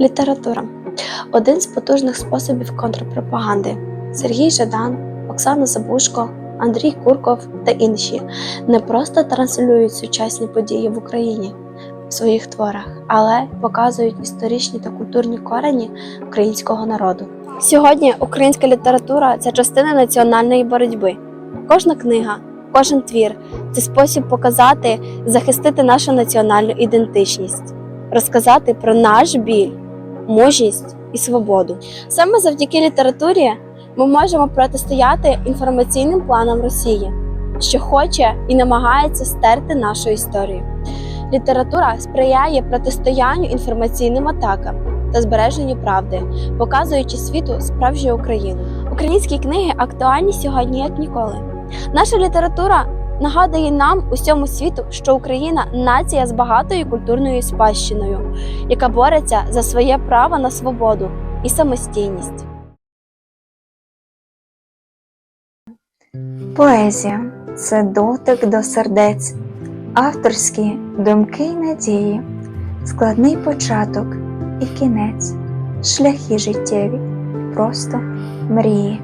Література один з потужних способів контрпропаганди. Сергій Жадан, Оксана Забушко, Андрій Курков та інші не просто транслюють сучасні події в Україні в своїх творах, але показують історичні та культурні корені українського народу. Сьогодні українська література це частина національної боротьби. Кожна книга, кожен твір це спосіб показати, захистити нашу національну ідентичність, розказати про наш біль, мужність і свободу. Саме завдяки літературі ми можемо протистояти інформаційним планам Росії, що хоче і намагається стерти нашу історію. Література сприяє протистоянню інформаційним атакам та збереженню правди, показуючи світу справжню Україну. Українські книги актуальні сьогодні як ніколи. Наша література нагадує нам усьому світу, що Україна нація з багатою культурною спадщиною, яка бореться за своє право на свободу і самостійність. Поезія це дотик до сердець, авторські думки й надії, складний початок і кінець, шляхи життєві, просто мрії.